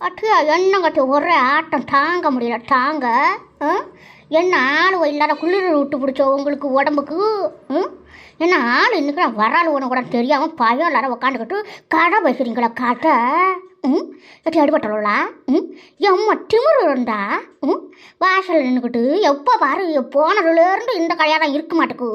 அது என்ன கட்டி ஒரே ஆட்டம் தாங்க முடியல தாங்க என்ன ஆள் இல்லாத குளிர் விட்டு பிடிச்ச உங்களுக்கு உடம்புக்கு ம்? என்ன ஆள் இன்னைக்கு நான் வராள் ஒன்று கூட தெரியாமல் பயம் எல்லாரும் உட்காந்துக்கிட்டு கடை வைக்கிறீங்களா கடை ம் எட்டி அடிபட்டலா ம் எம்மா திமிரு இருந்தா ம் வாசல் நின்றுக்கிட்டு எப்போ பாரு போனதுலேருந்து இந்த கடையாக தான் இருக்க மாட்டேக்கு.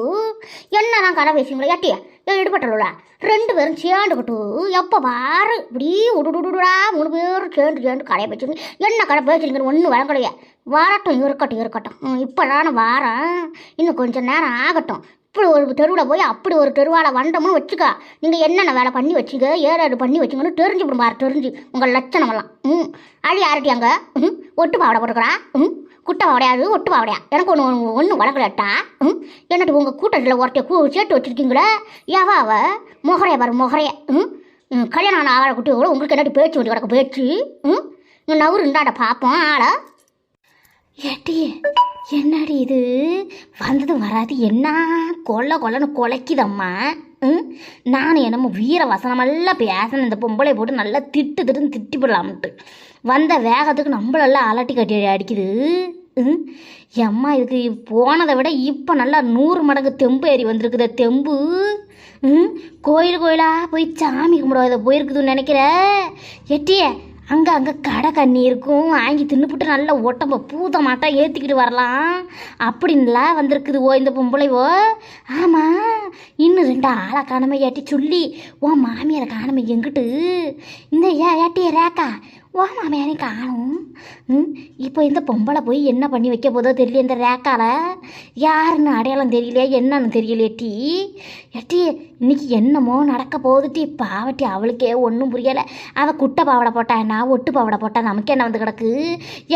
என்ன தான் கடை வைக்கிறீங்களா எட்டியா? எடுபட்டலா ரெண்டு பேரும் சேர்ந்துக்கிட்டு எப்போ பாரு இப்படி உடுடுடுடா மூணு பேரும் சேர்ந்து சேர்ந்து கடையை வச்சுங்க என்ன கடை பேசுறீங்கன்னு ஒன்றும் வழங்கலையே. வரட்டும் இருக்கட்டும் இருக்கட்டும். இப்போதான வாரம் இன்னும் கொஞ்சம் நேரம் ஆகட்டும். இப்படி ஒரு தெருவில் போய் அப்படி ஒரு தெருவால் வந்தோம்னு வச்சுக்கா. நீங்கள் என்னென்ன வேலை பண்ணி வச்சுங்க ஏறாடு பண்ணி வச்சுங்கன்னு தெரிஞ்சு விடும் பாரு தெரிஞ்சு. உங்கள் லட்சணமெல்லாம். ம். அழி யார்ட்டியாங்க ம். ஒட்டு பாவடை போட்டுக்கிறா? ம். குட்டை பாவடையாது ஒட்டு உடையா? எனக்கு ஒன்று ஒன்றும் வளர்க்கலட்டா ம்? என்னட்டு உங்கள் கூட்டத்தில் ஒருத்தைய கூ சேர்த்து வச்சுருக்கீங்களே? ஏவா அவ? முகரைய பாரு முகரைய. ம்? கல்யாணம் ஆன ஆளை குட்டி கூட உங்களுக்கு என்னட்டு பேச்சு வந்து கிடக்க பேச்சு? ம்? இங்கே நவரு பார்ப்போம் ஆளை. ஏட்டி என்னடி இது? வந்தது வராது என்ன? கொல்ல கொல்லன்னு கொலைக்குதம்மா. ம்? நான் என்னமோ வீர வசனமெல்லாம் பேசினேன் இந்த பொம்பளை போட்டு நல்லா திட்டு திட்டுன்னு திட்டி போடலாம்ட்டு. வந்த வேகத்துக்கு நம்மளெல்லாம் அலட்டி கட்டி அடிக்குது. ம்? எம்மா இதுக்கு போனதை விட இப்போ நல்லா நூறு மடங்கு தெம்பு ஏறி வந்திருக்குது தெம்பு. ம்? கோயில் கோயிலாக போய் சாமி கும்பிடாத போயிருக்குதுன்னு நினைக்கிற? எட்டியே அங்கே அங்கே கடை கண்ணி இருக்கும். வாங்கி தின்னுப்புட்டு நல்ல உடம்ப பூத மாட்டா ஏற்றிக்கிட்டு வரலாம். அப்படின்லாம் வந்திருக்குது ஓ இந்த பொம்பளைவோ ஆமாம் இன்னும் ரெண்டு ஆளை காணமை ஏட்டி சொல்லி ஓ மாமியாரை காணமை எங்கிட்டு? இந்த ஏ ஏட்டிய ரேக்கா ஓ மாமியாரையும் காணும். ம் இப்போ இந்த பொம்பளை போய் என்ன பண்ணி வைக்க போதோ தெரியல இந்த ரேக்கால. யாருன்னு அடையாளம் தெரியலையா என்னன்னு தெரியலையே டீ. எட்டி இன்னைக்கு என்னமோ நடக்க போகுது டீ. பாவட்டி அவளுக்கே ஒன்றும் புரியலை. அவள் குட்டை பாவடை போட்டா நான் ஒட்டு பாவடை போட்டா நமக்கு என்ன வந்து கிடக்கு?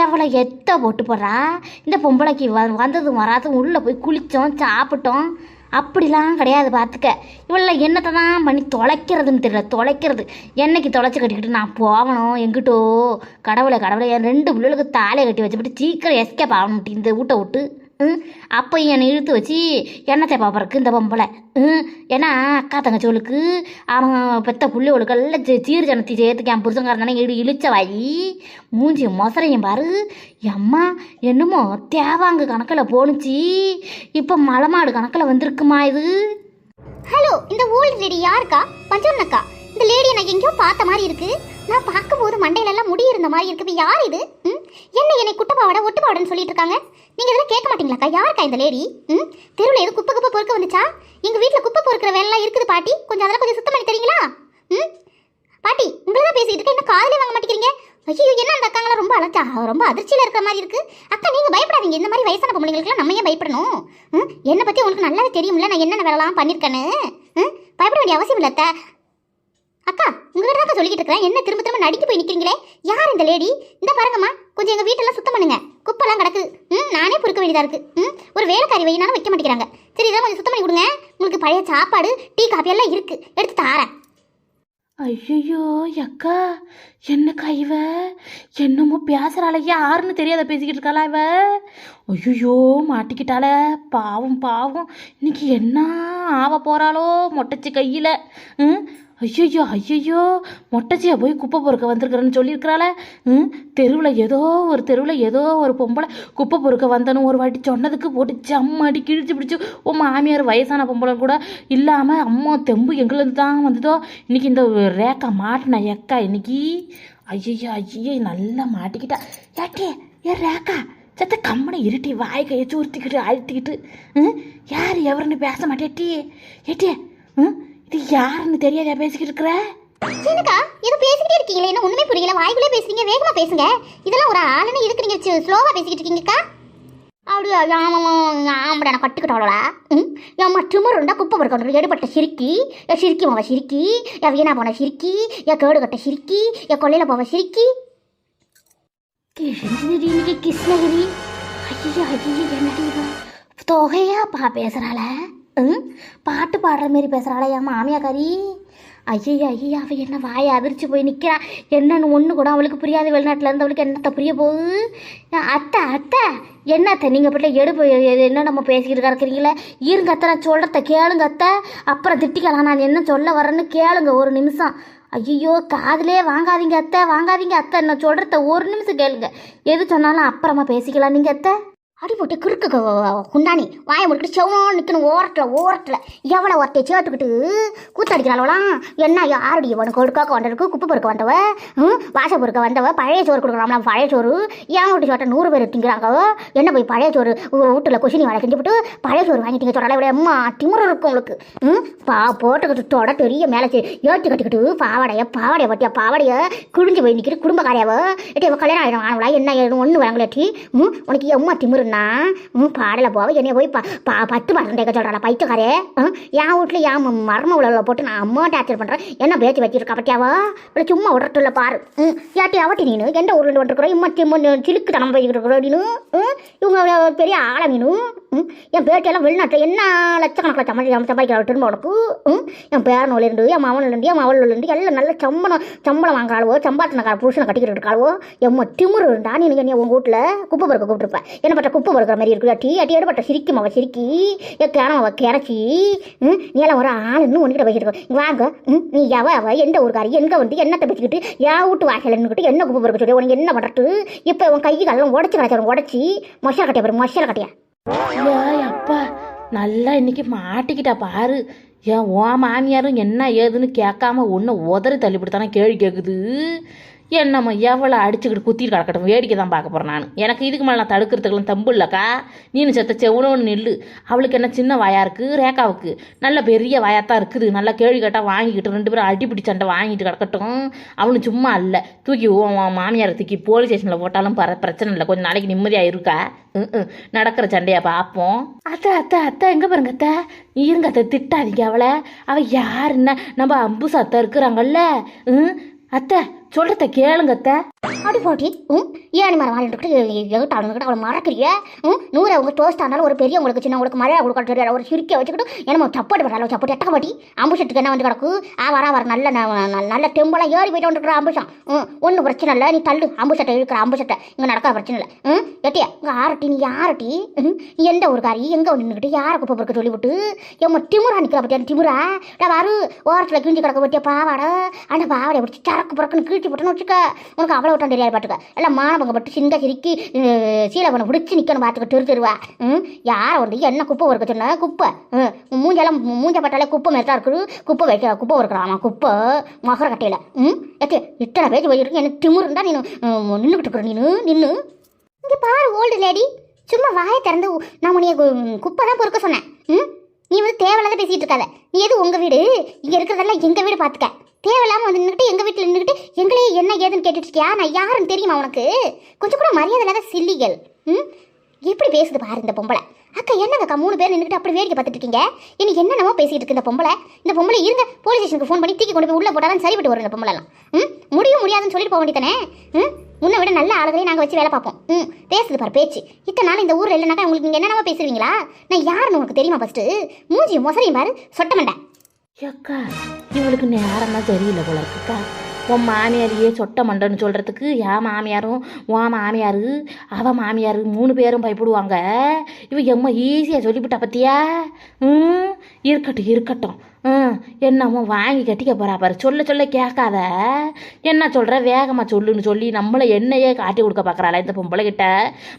எவ்வளோ எத்த போட்டு போடுறா. இந்த பொம்பளைக்கு வ வந்ததும் வராதும் உள்ளே போய் குளித்தோம் சாப்பிட்டோம். அப்படிலாம் கிடையாது பார்த்துக்க. இவள என்னத்தை தான் பண்ணி தொலைக்கிறதுன்னு தெரியல. தொலைக்கிறது. என்னைக்கு தொலைச்சி கட்டிக்கிட்டு நான் போகணும் எங்கிட்டோ. கடவுளை கடவுளை என் ரெண்டு பிள்ளைகளுக்கு தாலியை கட்டி வச்சுப்பட்டு சீக்கிரம் எஸ்கேப் ஆகணும். இந்த வீட்டை விட்டு. ம் அப்போ என்னை இழுத்து வச்சு எண்ணெய் பிறகு இந்த பொம்பளை ம் ஏன்னா அக்கா தங்கச்சோளுக்கு அவன் பெத்த புள்ளிகளுக்கெல்லாம் சீ சீர் ஜனத்தி சேர்த்துக்கு என் புருஷங்காரன் தானே இழு வாயி. மூஞ்சி மொசரையும் பாரு. எம்மா என்னமோ தேவாங்கு கணக்கில் போணுச்சு. இப்போ மலைமாடு கணக்கில் வந்திருக்குமா இது? ஹலோ இந்த ஓல்டு லேடி யாருக்கா? பஞ்சவர்ணக்கா இந்த லேடி எனக்கு எங்கேயோ பார்த்த மாதிரி இருக்குது நான் பார்க்கும்போது மண்டையில எல்லாம் முடி இருந்த மாதிரி இருக்குது. யார் இது? ம்? என்ன என்னை குட்டப்பாவடை ஒட்டுப்பாவடைன்னு சொல்லிட்டு இருக்காங்க நீங்க இதெல்லாம் கேட்க மாட்டீங்களாக்கா? யாருக்கா இந்த லேடி? ம்? தெருவில் எதுவும் குப்பை குப்பை பொறுக்க வந்துச்சா? எங்க வீட்டில் குப்பை பொறுக்கிற வேலைலாம் இருக்குது பாட்டி. கொஞ்சம் அதெல்லாம் கொஞ்சம் சுத்தம் பண்ணி தரீங்களா? ம்? பாட்டி உங்களை தான் பேசிக்கிட்டு இருக்கேன். என்ன காதலே வாங்க மாட்டேங்கிறீங்க. ஐயோ என்ன அந்த அக்காங்களாம் ரொம்ப அலச்சா? ரொம்ப அதிர்ச்சியில் இருக்கிற மாதிரி இருக்கு. அக்கா நீங்க பயப்படாதீங்க. இந்த மாதிரி வயசான பொம்பளைங்களுக்குலாம் நம்ம ஏன் பயப்படணும்? ம்? என்னை பற்றி உங்களுக்கு நல்லாவே தெரியும்ல. நான் என்னென்ன வேலைலாம் பண்ணியிருக்கேன்னு? ம்? பயப்பட வேண்டிய அவசியம் இல்லை அக்கா உங்ககிட்ட தான் சொல்லிட்டு என்ன திரும்ப திரும்ப நடிக்க போய் நிக்கிறீங்களே? யார் இந்த லேடி? இந்த பாருங்கம்மா கொஞ்சம் எங்கள் வீட்டெல்லாம் சுத்தம் பண்ணுங்க. குப்பெல்லாம் கிடக்கு. ம் நானே பொறுக்க வேண்டியதாக இருக்கு. ம் ஒரு வேலைக்காரி வையினாலும் வைக்க மாட்டேங்கிறாங்க. சரி இதெல்லாம் கொஞ்சம் சுத்தம் பண்ணி கொடுங்க. உங்களுக்கு பழைய சாப்பாடு டீ காஃபி எல்லாம் இருக்கு. எடுத்து தாரேன். ஐயோ அக்கா என்னக்கா இவ? என்னமோ பேசுகிறாள யாருன்னு தெரியாத பேசிக்கிட்டு இருக்காளா இவ? ஐயோ மாட்டிக்கிட்டாள. பாவம் பாவம். இன்னைக்கு என்ன ஆவ போகிறாளோ மொட்டச்சி கையில். ம் ஐயோ ஐயோ மொட்டச்சியா போய் குப்பை பொறுக்க வந்திருக்கிறேன்னு சொல்லியிருக்கிறாள. ம் தெருவில் ஏதோ ஒரு தெருவில் ஏதோ ஒரு பொம்பளை குப்பை பொறுக்க வந்தனும் ஒரு வாட்டி சொன்னதுக்கு போட்டு ஜம்மடி கிழிச்சு பிடிச்சி உன் மாமியார் வயசான பொம்பளை கூட இல்லாமல் அம்மா தெம்பு எங்களுக்கு தான் வந்ததோ. இன்னைக்கு இந்த ரேக்கா மாட்டின எக்கா இன்னைக்கு? ஐயோ ஐயோ நல்லா மாட்டிக்கிட்டா. ஏட்டே ஏ ரேக்கா? சத்த கம்மனை இருட்டி வாய் கையை சூர்த்திக்கிட்டு அழுத்திக்கிட்டு ம் யார்? எவருன்னு பேச மாட்டேட்டி ஏட்டியே ம் இது யாருன்னு தெரியாதா பேசிக்கிட்டு இருக்கிற என்னக்கா ஏதோ பேசிக்கிட்டே இருக்கீங்களே என்ன ஒண்ணுமே புரியல வாய்க்குள்ளே பேசுறீங்க வேகமா பேசுங்க. இதெல்லாம் ஒரு ஆளுன்னு இருக்கு நீங்க ஸ்லோவா பேசிக்கிட்டு இருக்கீங்கக்கா. அப்படியா ஆமாம் நான் கட்டுக்கிட்டவளா? ம்? ஏம்மா திமிர் உண்டா குப்பை பொறுக்க எடுபட்ட சிரிக்கி என் சிரிக்கி போவ சிரிக்கி என் வீணா போன சிரிக்கி என் கேடு கட்ட சிரிக்கி என் கொள்ளையில போவ சிரிக்கி. கிருஷ்ணகிரி இன்னைக்கு கிருஷ்ணகிரி. ஐயோ ஐயோ என்னடி தொகையாப்பா பேசுகிறாள ம்? பாட்டு பாடுற மாரி பேசுகிறாளா என் மாமியாக்காரி ஐயோ ஐயோ அவள் என்ன வாயை அதிர்ச்சி போய் நிற்கிறா என்னன்னு ஒன்று கூட அவளுக்கு புரியாது. வெளிநாட்டில் இருந்தவளுக்கு என்னத்த புரிய போகுது? அத்தை அத்தை. என்னத்தை நீங்கள் பிள்ளை எடுப்பு என்ன நம்ம பேசிக்கிட்டு கிடக்குறீங்களே? இருங்க அத்தை நான் சொல்கிறத கேளுங்க அத்தை. அப்புறம் திட்டிக்கலாம். நான் என்ன சொல்ல வரேன்னு கேளுங்க ஒரு நிமிஷம். ஐயோ காதலே வாங்காதீங்க அத்தை வாங்காதீங்க அத்தை. நான் சொல்கிறத ஒரு நிமிஷம் கேளுங்க. எது சொன்னாலும் அப்புறமா பேசிக்கலாம் நீங்கள் அத்தை. அடி போட்டு கிறுக்கு குண்டானி வாயை முடிக்கிட்டு செவனோன்னு நிற்கணும் ஓரத்தில் ஓரத்தில். எவ்வளோ ஒருத்தையை சேர்த்துக்கிட்டு கூத்தடிக்கிறாளவலாம் என்ன யாருடைய இவனு கொடுக்காக்க வந்ததுக்கு குப்பை பொறுக்க வந்தவ ம், வாச பொறுக்க வந்தவ பழைய சோறு கொடுக்குறாங்களா பழைய சோறு. ஏன் விட்டு சோட்டை நூறு பேர் திங்கிறாங்க? என்ன போய் பழைய சோறு வீட்டில் கொஷினி வேலை செஞ்சு போட்டு பழைய சோறு வாங்கிட்டீங்க சொல்கிறாள் இவ்வளோ அம்மா திமுறை இருக்கும் உங்களுக்கு. ம் பா போட்டுக்கிட்டு தொட பெரிய மேலே ஏற்றி கட்டிக்கிட்டு பாவாடைய பாவாடைய பட்டியா பாவாடைய குழிஞ்சு போய் நிற்கிற குடும்பக்காரியாவ? எட்டி அவள் கல்யாணம் ஆகிடும் ஆனவளா? என்ன ஏதும் ஒன்று வாங்கலாட்டி ம் உனக்கு எம்மா திமுருன்னா உன் பாடலை போவ என்னைய போய் பா பா பத்து மாதம் கேட்க சொல்கிறாளா பைத்தக்காரே என் வீட்டில் என் ம- மர்ம உள்ள போட்டு நான் அம்மா டார்ச்சர் பண்ணுறேன் என்ன பேச்சு வச்சிருக்கா பட்டியாவா இல்லை சும்மா விடட்டுல பாரு. ம். யாட்டி அவட்டி நீனு? எந்த ஊரில் வந்துருக்குறோம் இம்மா திம்மு சிலுக்கு தனம் போய்கிட்டு நீனு? இவங்க பெரிய ஆளை மீனு என் பேட்டியெல்லாம் வெளிநாட்டில் என்ன லட்சக்கணக்கில் சம்பாதி சம்பாதிக்கிற திரும்ப உனக்கு? என் பேரனோலேருந்து என் மவனிலேருந்து என் மவளிலேருந்து எல்லாம் நல்ல சம்பளம் சம்பளம் வாங்குறாளவோ சம்பாத்தின புருஷனை கட்டிக்கிட்டு இருக்காளவோ? எம்ம திமுரு இருந்தா நீ நீ உங்கள் வீட்டில் குப்பை பருக்க கூப்பிட்டுருப்பேன் என்ன பட்ட குப்பை பொறுக்கிற மாதிரி இருக்குது டீ அட்டி எடுப்பட்ட சிரிக்கும் அவள் சிரிக்கி. ஏ கேனம் அவள் கிடச்சி ம் நீ எல்லாம் ஒரு ஆளுன்னு ஒன்றுகிட்ட பேசிட்டு இருக்கோ. வாங்க. ம் நீ எவ அவ எந்த ஊருக்காரி எங்கே வந்து என்னத்தை பேசிக்கிட்டு என் வீட்டு வாசல் நின்றுக்கிட்டு என்ன குப்பை பொறுக்க சொல்லி உனக்கு என்ன பண்ணுறது இப்போ உன் கை காலெல்லாம் உடச்சி கிடச்சி உடச்சி மொசலை கட்டிய பாரு மொசலை கட்டியா? அப்பா நல்லா இன்னைக்கு மாட்டிக்கிட்டா பாரு. ஏன் ஓ மாமியாரும் என்ன ஏதுன்னு கேட்காம ஒன்று உதறி தள்ளிவிட்டு கேள்வி கேட்குது என்னம்மா எவ்வளோ அடிச்சுக்கிட்டு குத்திட்டு கிடக்கட்டும்? வேடிக்கை தான் பார்க்க போகிறேன் நான். எனக்கு இதுக்கு மேலே நான் தடுக்கிறதுக்கெல்லாம் தம்பு இல்லைக்கா. நீனு செத்த செவனோன்னு நில்லு. அவளுக்கு என்ன சின்ன வாயா இருக்குது ரேகாவுக்கு. நல்ல பெரிய வாயாத்தான் இருக்குது. நல்லா கேள்வி கேட்டால் வாங்கிக்கிட்டு ரெண்டு பேரும் அடிப்பிடி சண்டை வாங்கிட்டு கிடக்கட்டும். அவனு சும்மா இல்லை தூக்கி மாமியாரை தூக்கி போலீஸ் ஸ்டேஷனில் போட்டாலும் பர பிரச்சனை இல்லை. கொஞ்சம் நாளைக்கு நிம்மதியாக இருக்கா? ம், ம். நடக்கிற சண்டையை பார்ப்போம். அத்தை அத்தை அத்தை எங்கே பாருங்க அத்தை? இருங்க அத்தை திட்டாதீங்க அவளை. அவள் யாருன்னா? நம்ம அம்புசா அத்தை இருக்கிறாங்கல்ல. ம் அத்தை. சொல்கிறத கேளுங்கத்த அப்படி போட்டி ம்? ஏன் மரம் வாங்கிட்டு எகிட்டாளுங்கிட்ட அவளை மறக்கிறிய ம்? நூறு அவங்க டோஸ்ட் ஆனாலும் ஒரு பெரிய உங்களுக்கு சின்ன உங்களுக்கு மழை உங்களுக்கு தெரியாது ஒரு சுருக்கிய வச்சுக்கிட்டு என்னமோ சப்பாடு பண்றாள் சப்பாடு எட்டக்க பாட்டி அம்புஷத்துக்கு என்ன வந்து கிடக்கு? ஆ வரா வர நல்ல ந- ந- நல்ல டெம்பெல்லாம் ஏறி போயிட்டு வந்துருக்குற அம்புஷம். ம் ஒன்றும் பிரச்சனை இல்லை நீ தள்ளு. அம்புஷத்தை இழுக்கிற அம்புஷத்தை. இங்கே நடக்காத பிரச்சனை இல்லை. ம் எட்டியா? இங்கே ஆரட்டி நீ யாரட்டி? ம் நீ எந்த ஒரு காரி எங்கே வந்து நின்றுக்கிட்டு யாரை குப்பை பொறுக்க சொல்லிவிட்டு? எம்ம திமுறா நிற்கிற பட்டியா திமுறா? வாரு வரு. ஓரத்தில் கிழிஞ்சு கிடக்க பட்டியா பாவாடை? அந்த பாவாடை பிடிச்சி சரக்கு பிறக்குன்னு கீழ்ச்சி போட்டுன்னு வச்சுக்க. உனக்கு அவ்வளோ விட்டம் தெரியாது பார்த்துக்க எல்லாம் மானபங்க பட்டு சிங்க சிரிக்கி சீலை பண்ண பிடிச்சி நிற்கணும் பார்த்துக்க தெரு தெருவா ம் யாரை வந்து என்ன குப்பை பொறுக்க சொன்ன? குப்பை. ம் மூஞ்செல்லாம் மூஞ்ச பட்டாலே குப்பை மாதிரி தான் இருக்குது. குப்பை வைக்க குப்பை பொறுக்கிறாமா குப்பை. மகர கட்டையில். ம் எத்தே இத்தனை பேஜ் போயிருக்கு எனக்கு திமுரு இருந்தா நீ நின்றுக்கிட்டு இருக்கிற நீனு நின்று இங்கே பாரு ஓல்டு லேடி சும்மா வாயை திறந்து நான் உன்னைய கு- குப்பை தான் பொறுக்க சொன்னேன். ம் நீ வந்து தேவையில்லாத பேசிகிட்டு இருக்காத. நீ எது உங்கள் வீடு? இங்கே இருக்கிறதெல்லாம் எங்கள் வீடு பார்த்துக்க தேவையில்லாமல் வந்து நின்றுட்டு எங்கள் வீட்டில் நின்றுட்டு எங்களே என்ன ஏதுன்னு கேட்டுட்டு இருக்கியா நான் யாருன்னு தெரியுமா உனக்கு? கொஞ்சம் கூட மரியாதை இல்லாத சில்லிகள். ம்? எப்படி பேசுது பாரு இந்த பொம்பளை. அக்கா என்னங்க அக்கா மூணு பேர் நின்றுட்டு அப்படி வேடிக்கை பார்த்துட்டு இருக்கீங்க இனி என்னென்னமோ பேசிட்டு இருக்கு இந்த பொம்பளை. இந்த பொம்பளை இருங்க போலீஸ் ஸ்டேஷனுக்கு ஃபோன் பண்ணி தூக்கி கொண்டு போய் உள்ள போட்டாலும் சரிப்பட்டு வரும் இந்த பொம்பளைலாம். ம்? முடியும் முடியாதுன்னு சொல்லிட்டு போக வேண்டியதானே ம்? உன்னை விட நல்ல ஆளுகளையும் நாங்கள் வச்சு வேலை பார்ப்போம். ம்? பேசுது பாரு பேச்சு. இத்தனை நாள் இந்த ஊரில் இல்லைனாக்கா உங்களுக்கு நீங்கள் என்னென்னமோ பேசுவீங்களா? நான் யாருன்னு உனக்கு தெரியுமா ஃபஸ்ட்டு மூஞ்சி மொசரையும் பாரு சொட்டமண்டேன் ஏக்கா இவளுக்கு நேரம்லாம் தெரியல போல இருக்குக்கா. உன் மாமியாரையே சொட்ட மண்டன்னு சொல்கிறதுக்கு என் மாமியாரும் உன் மாமியார் அவன் மாமியார் மூணு பேரும் பயப்படுவாங்க. இவ எம்மா ஈஸியாக சொல்லிவிட்டா பத்தியா? ம் இருக்கட்டும் இருக்கட்டும். ம் என்னமோ வாங்கி கட்டிக்க போகிறா பாரு. சொல்ல சொல்ல கேட்காத. என்ன சொல்கிற வேகமாக சொல்லுன்னு சொல்லி நம்மளை என்னையே காட்டி கொடுக்க பார்க்குறாளா இந்த பொம்பளை கிட்ட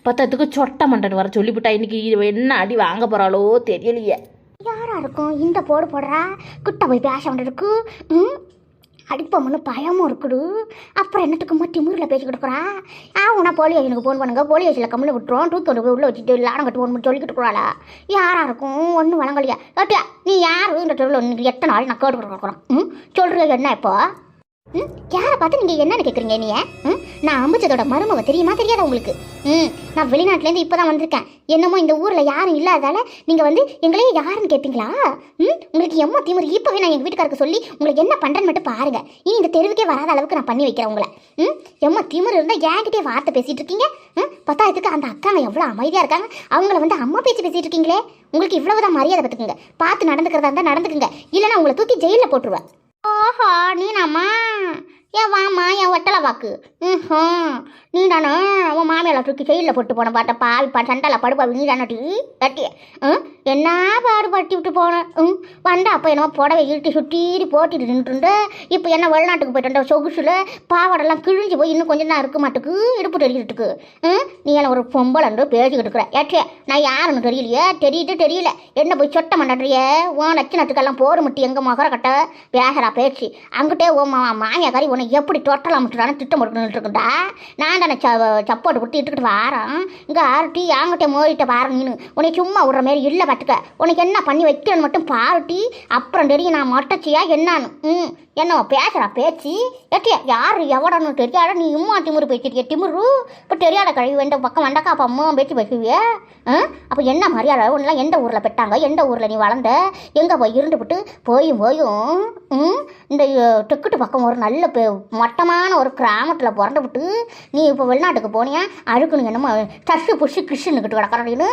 பத்தத்துக்கு சொட்ட மண்டன் வர சொல்லிவிட்டா. இன்னைக்கு என்ன அடி வாங்க போகிறாளோ தெரியலையே. யாரா இருக்கும்? இந்த போடு போடுறா. குட்டை போய் பேச வேண்டியிருக்கு. ம்? அடிப்போம்னு பயமும் இருக்குடு. அப்புறம் என்னத்துக்குமா திமுறில் பேசி கொடுக்குறா ஆ உனா போலி ஏஜனுக்கு ஃபோன் பண்ணுங்க. போலி ஏஜனில் கம்மில் விட்டுருவோம். டூத் போய் உள்ளே வச்சுட்டு லாடம் கட்டு ஃபோன் பண்ணி சொல்லிக்கிட்டு இருக்கிறாளா? யாரா இருக்கும்? ஒன்றும் வழங்கலையா? கேட்டியா நீ யார்? இந்த தெருவில் எத்தனை நாள் நான் கேட்டு கொடுக்குறோம் ம்? சொல்கிற என்ன இப்போ? ம் யாரை பார்த்து நீங்கள் என்னன்னு கேட்குறீங்க நீ ம் நான் அம்பிச்சதோட மருமவ தெரியுமா தெரியாதா உங்களுக்கு? ம் நான் வெளிநாட்டிலேருந்து இப்போ தான் வந்திருக்கேன். என்னமோ இந்த ஊரில் யாரும் இல்லாதால நீங்கள் வந்து எங்களையே யாருன்னு கேட்பீங்களா ம் உங்களுக்கு எம்மோ திமுரு இப்போவே நான் எங்கள் வீட்டுக்காருக்கு சொல்லி உங்களுக்கு என்ன பண்ணுறேன்னு மட்டும் பாருங்க. இனி இந்த தெருவுக்கே வராத அளவுக்கு நான் பண்ணி வைக்கிறேன் உங்களை. ம் எம்மோ திமுரு இருந்தால் என்கிட்டயே வார்த்தை பேசிகிட்டு இருக்கீங்க? ம் பத்தாயிரத்துக்கு அந்த அக்காங்க எவ்வளோ அமைதியாக இருக்காங்க? அவங்கள வந்து அம்மா பேச்சு பேசிகிட்டு இருக்கீங்களே? உங்களுக்கு இவ்வளவுதான் மரியாதை பார்த்துக்குங்க பார்த்து நடந்துக்கிறதா இருந்தால் நடந்துக்குங்க. இல்லைன்னா உங்களை தூக்கி ஜெயிலில் போட்டுருவேன். ஓ ஓஹோ நீனாம்மா ஏன் வாமா என் ஒட்டலை பாக்கு ம் நீ தானே உன் மாமியால தூக்கி செயலில் போட்டு போன பாட்ட பால் பா சண்டையில் படுப்பா நீ தானடி கட்டி ம் என்ன பாடு விட்டு போனேன் ம் வந்தா அப்போ என்னமோ புடவை இழுட்டி சுட்டீரி போட்டிட்டு நின்றுண்டு இப்போ என்ன வெளிநாட்டுக்கு போயிட்டு சொகுசில் பாவாடெல்லாம் கிழிஞ்சு போய் இன்னும் கொஞ்சம் தான் இருக்க மாட்டுக்கு இடுப்பு தெரிஞ்சிட்டுக்கு ம் நீ என்ன ஒரு பொம்பளன்று பேசிக்கிட்டு இருக்கிற? ஏற்றிய நான் யாருன்னு தெரியலையே? தெரியிட்டு தெரியல. என்ன போய் சொட்ட மாட்டேறிய உன் லட்சணத்துக்கெல்லாம் போர் முட்டி எங்கள் மகர கட்ட? பேசுறா பேச்சு. அங்கிட்டே ஓ மா மாமியா கறி உன்னை எப்படி தொட்டலாம் முட்டுறான்னு திட்டம் போட்டுக்கிட்டு இருக்குண்டா நான் தானே ச கொடுத்து இட்டுக்கிட்டு வாரேன். இங்கே ஆறுட்டி யாங்கிட்ட மோதிட்ட பாரு நீனு. உன்னை சும்மா விடுற மாரி இல்லை பார்த்துக்க உனக்கு என்ன பண்ணி வைக்கிறேன்னு மட்டும் பாருட்டி. அப்புறம் தெரியும் நான் மொட்டச்சியா என்னான்னு. ம். என்ன பேசுகிறா பேச்சு? எட்டியா யார் எவடன்னு தெரியாத நீ இம்மா திமுரு பேசிட்டிய திமுரு? இப்போ தெரியாத கழிவு எந்த பக்கம் வண்டக்கா அப்பா அம்மா பேச்சு பேசுவிய? அப்போ என்ன மரியாதை? ஒன்றுலாம் எந்த ஊரில் பெட்டாங்க? எந்த ஊரில் நீ வளர்ந்த? எங்கே போய் இருந்துவிட்டு போயும் போயும்? இந்த டெக்குட்டு பக்கம் ஒரு நல்ல மட்டமான ஒரு கிராமத்தில் பிறந்து விட்டு நீ இப்போ வெளிநாட்டுக்கு போனியா? அழுக்குன்னு என்னமோ டஸ்ஸு புஷு கிறிஷுன்னுக்கிட்டு கிடக்கிறீன்னு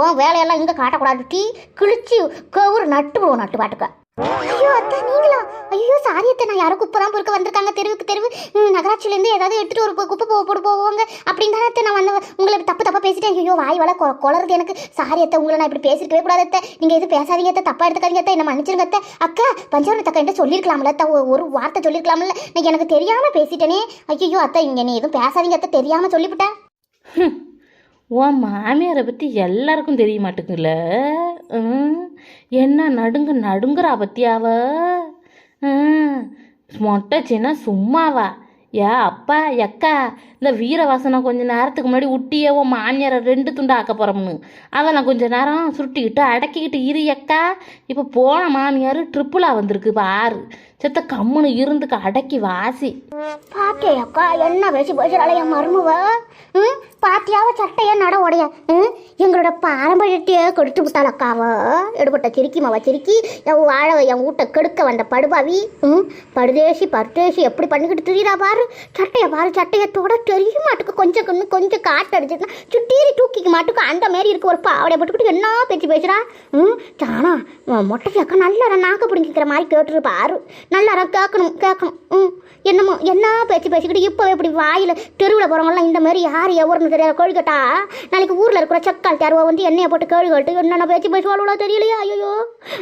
உன் வேலையெல்லாம் இங்கே காட்டக்கூடாது டீ. கிழிச்சு கவுரு நட்டு போவோம் நட்டு பாட்டுக்க. ஐயோ அத்தை நீங்களா? ஐயோ சாரி அத்தை நான் யாரோ குப்பை தான் பொறுக்க வந்திருக்காங்க. தெருவுக்கு தெருவு. ம், நகராட்சியிலேருந்து ஏதாவது எடுத்துட்டு ஒரு குப்பை போக போட்டு போவாங்க. அப்படின்னு தானே அத்தை நான் வந்து உங்களை தப்பு தப்பாக பேசிட்டேன். ஐயோ வாய் வள கொ எனக்கு. சாரி அத்தை உங்களை நான் இப்படி பேசிருக்கவே கூடாது அத்தை. நீங்கள் எதுவும் பேசாதீங்க அத்தை தப்பாக எடுத்துக்காதீங்க அத்தை. என்ன மன்னிச்சிருங்க அத்தை. அக்கா பஞ்சவரண தக்கா என்கிட்ட சொல்லியிருக்கலாம்ல அத்தை. ஒரு வார்த்தை சொல்லியிருக்கலாம்ல நான் எனக்கு தெரியாமல் பேசிட்டேனே. ஐயோ அத்தை இங்கே நீ எதுவும் பேசாதீங்க அத்தை. தெரியாமல் சொல்லிவிட்டேன். உன் மாமியாரை பற்றி எல்லாருக்கும் தெரிய மாட்டேங்குல்ல என்ன நடுங்க நடுங்குறா பத்தியாவ மொட்டைச்சின்னா சும்மாவா? ஏ அப்பா எக்கா இந்த வீரவாசனம் கொஞ்ச நேரத்துக்கு முன்னாடி உட்டியே உன் மாமியாரை ரெண்டு துண்டு ஆக்க போகிறோம்னு அதெல்லாம் கொஞ்ச நேரம் சுருட்டிக்கிட்டு அடக்கிக்கிட்டு இரு எக்கா. இப்போ போன மாமியார் ட்ரிப்புளாக வந்திருக்கு ஆறு செத்த கம்முன்னு இருந்துக்கு அடக்கி வாசி. பாத்தியாக்கா அக்கா என்ன பேசி பேசுறாளே என் மருமவ? ம்? பாத்தியாவ சட்டைய நட உடைய ம்? எங்களோட பாரம்பரியத்தையே கொடுத்து விட்டாள் அக்காவ எடுபட்ட சிரிக்கி மவ சிரிக்கி என் வாழ என் வீட்டை கெடுக்க வந்த படுபாவி ம்? படுதேசி பருதேசி எப்படி பண்ணிக்கிட்டு தெரியுதா பாரு? சட்டையை பாரு சட்டையை தொட தெரிய மாட்டுக்கு கொஞ்சம் கொஞ்சம் கொஞ்சம் காற்று அடிச்சுன்னா சுட்டீரி தூக்கிக்க மாட்டுக்கு அந்த மாதிரி இருக்க ஒரு பாவடைய போட்டுக்கிட்டு என்ன பேச்சு பேசுறா? ம்? தானா மொட்டை அக்கா நல்லா நாக்க பிடிங்கிக்கிற மாதிரி கேட்டுரு பாரு. நல்லா கேட்கணும் கேட்கணும். ம். என்னமோ என்ன பேச்சு பேசிக்கிட்டு இப்போ இப்படி வாயில் தெருவில் போகிறவங்களாம் இந்த மாதிரி யார் எவருன்னு தெரியாத கேள்வி நாளைக்கு ஊரில் இருக்கிற சக்கால் தேர்வை வந்து எண்ணெயை போட்டு கேள்வி கேட்டு என்னென்ன பேச்சு பேசுவாளோ தெரியலையா ஐயோ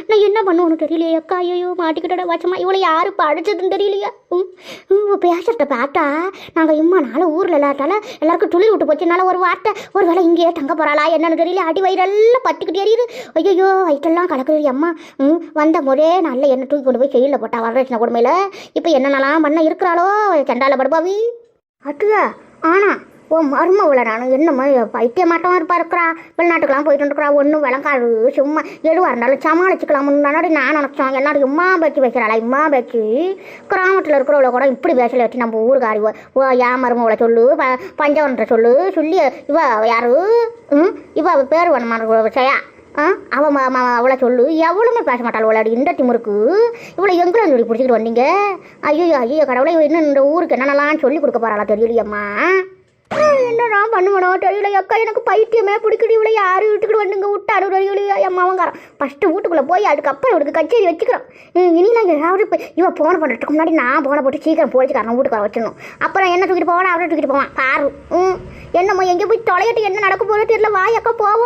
நான் என்ன பண்ணுவோன்னு தெரியலையே அக்கா ஐயோ மாட்டிக்கிட்டோட வச்சமா இவ்வளோ யாரு படிச்சதுன்னு தெரியலையா. ம். ம், பேசுறத பார்த்தா நாங்கள் இம்மா நாள் ஊரில் இல்லாட்டால எல்லாருக்கும் துளி விட்டு போச்சுனால ஒரு வார்த்தை ஒரு வேளை இங்கேயே தங்க போகிறாளா என்னன்னு தெரியல அடி வயிறெல்லாம் பத்துக்கிட்டு எரியுது. ஐயோ வயிற்றெல்லாம் கலக்குது. அம்மா ம் வந்த முறையே நல்ல எண்ணெய் தூக்கி கொண்டு போய் செயலில் போட்டா வரதட்சணை கொடுமையில் இப்போ என்னென்னலாம் பண்ண இருக்கிறாளோ கெண்டால படுபாவி? அட்டுயா ஆனா ஓ மருமவளை நான் என்னமோ பைத்திய மாட்டோம் இருப்பா இருக்கிறா. வெளிநாட்டுக்கெல்லாம் போயிட்டு இருக்கிறா ஒன்றும் விளங்காது சும்மா எதுவாக இருந்தாலும் சமாளிச்சுக்கலாம் முன்னாடி நான் நினச்சோம் எல்லாரும் இம்மா பேச்சு பேசுகிறாளா இம்மா பேச்சு? கிராமத்தில் இருக்கிறவளை கூட இப்படி பேசல வச்சு நம்ம ஊருக்காரி ஓ, யா மரும மருமவளை சொல்லு ப பஞ்சவன்ற சொல்லு சொல்லி இவ யாரு? ம்? இவ பேர் வேணுமா செய்யா ஆ? அவன் ம அவளை சொல்லு. எவ்வளவுமே பேச மாட்டாள் அவளாடி இந்த திமுருக்கு. இவளை எங்களை சொல்லி பிடிச்சிக்கிட்டு வந்தீங்க? ஐயோ ஐயோ கடவுளை இன்னும் இந்த ஊருக்கு என்னென்னலாம் சொல்லி கொடுக்க போறாளா தெரியலையம்மா? என்னடா பண்ணுவனோ தெரியல அக்கா எனக்கு பைத்தியமே பிடிக்கல இவளை யாரு வீட்டுக்கு வந்துங்க? விட்டாரு தெரியலையா என் மாவங்காரன் ஃபஸ்ட்டு வீட்டுக்குள்ளே போய் அதுக்கப்புறம் இவளுக்கு கச்சேரி வச்சுக்கிறோம். இனிலாம் யாராவது இப்போ இவன் போன பண்ணுறதுக்கு முன்னாடி நான் போன போட்டு சீக்கிரம் போலீஸ்காரன் வீட்டுக்கார வச்சிடணும். அப்புறம் என்ன தூக்கிட்டு போவான் அவரை தூக்கிட்டு போவான். பாரு ம் என்னம்மா எங்கே போய் தொலையிட்டு என்ன நடக்க போகிறோம் தெரியல. வாய் அக்கா போவோம்.